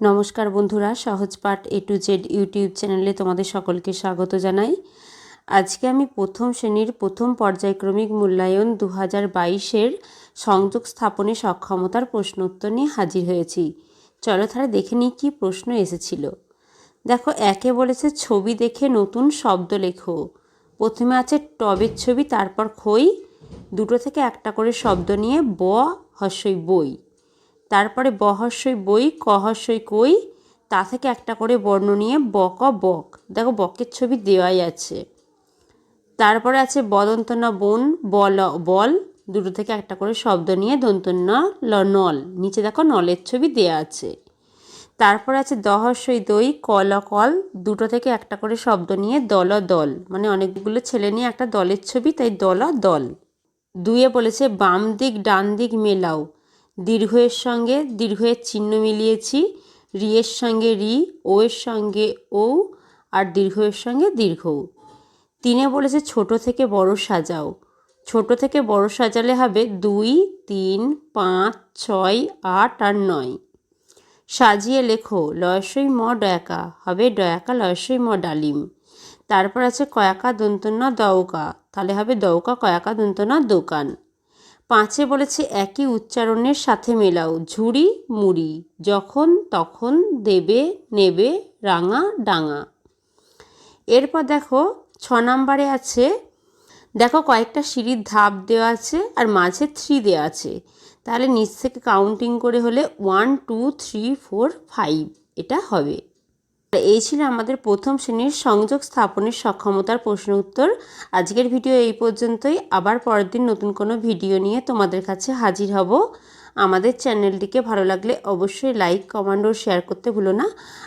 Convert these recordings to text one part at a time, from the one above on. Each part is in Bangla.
নমস্কার বন্ধুরা, সহজ পাঠ এ টু জেড ইউটিউব চ্যানেলে তোমাদের সকলকে স্বাগত জানাই। আজকে আমি প্রথম শ্রেণির প্রথম পর্যায়ক্রমিক মূল্যায়ন দু হাজার বাইশের সংযোগ স্থাপনে সক্ষমতার প্রশ্ন উত্তর নিয়ে হাজির হয়েছি। চলো তাহলে দেখে নিই কী প্রশ্ন এসেছিল। দেখো, একে বলেছে ছবি দেখে নতুন শব্দ লেখো। প্রথমে আছে টবের ছবি, তারপর খই। দুটো থেকে একটা করে শব্দ নিয়ে ব হস্যই বই। তারপরে বহস্যই বই, কহস্যই কই, তা থেকে একটা করে বর্ণ নিয়ে বক বক। দেখো বকের ছবি দেওয়াই আছে। তারপরে আছে বদন্তনা বন বল বল, দুটো থেকে একটা করে শব্দ নিয়ে দন্তন্য ল নল, নিচে দেখো নলের ছবি দেওয়া আছে। তারপর আছে দহস্যই দই কল কল, দুটো থেকে একটা করে শব্দ নিয়ে দল দল। মানে অনেকগুলো ছেলে নিয়ে একটা দলের ছবি, তাই দল দল। দুয়ে বলেছে বাম দিক, ডান দিক মেলাও। দীর্ঘের সঙ্গে দীর্ঘের চিহ্ন মিলিয়েছি, রিয়ের সঙ্গে রি ও এর সঙ্গে ও, আর দীর্ঘের সঙ্গে দীর্ঘ তিনে বলেছে, ছোট থেকে বড় সাজাও। ছোট থেকে বড় সাজালে হবে দুই, তিন, পাঁচ, ছয়, আট, আর নয়। সাজিয়ে লেখো, লয়সই ম ডয়াকা। হবে ডয়াকা, লয়সই ম ডালিম। তারপর আছে, কয়াকা দন্তনা দৌকা তাহলে হবে দৌকা কয়াকা দন্তনা দোকান। পাঁচে বলেছে একই উচ্চারণের সাথে মেলাও, ঝুড়ি, মুড়ি, যখন তখন দেবে, নেবে, রাঙা, ডাঙা। এরপর দেখো, ছ নাম্বারে আছে, দেখো কয়েকটা সিঁড়ির ধাপ দেওয়া আছে আর মাঝে থ্রি দেওয়া আছে। তাহলে নিচ থেকে কাউন্টিং করে হলে one two three four five এটা হবে। এই ছিল আমাদের প্রথম শ্রেণির সংযোগ স্থাপনের সক্ষমতার প্রশ্ন উত্তর। আজকের ভিডিও এই পর্যন্তই। আবার পরের দিন নতুন কোনো ভিডিও নিয়ে তোমাদের কাছে হাজির হব। আমাদের চ্যানেলটিকে ভালো লাগলে অবশ্যই লাইক, কমেন্ট ও শেয়ার করতে ভুলো না।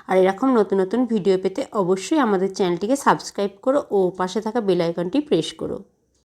আর এরকম নতুন নতুন ভিডিও পেতে অবশ্যই আমাদের চ্যানেলটিকে সাবস্ক্রাইব করো ও পাশে থাকা বেল আইকনটি প্রেস করো।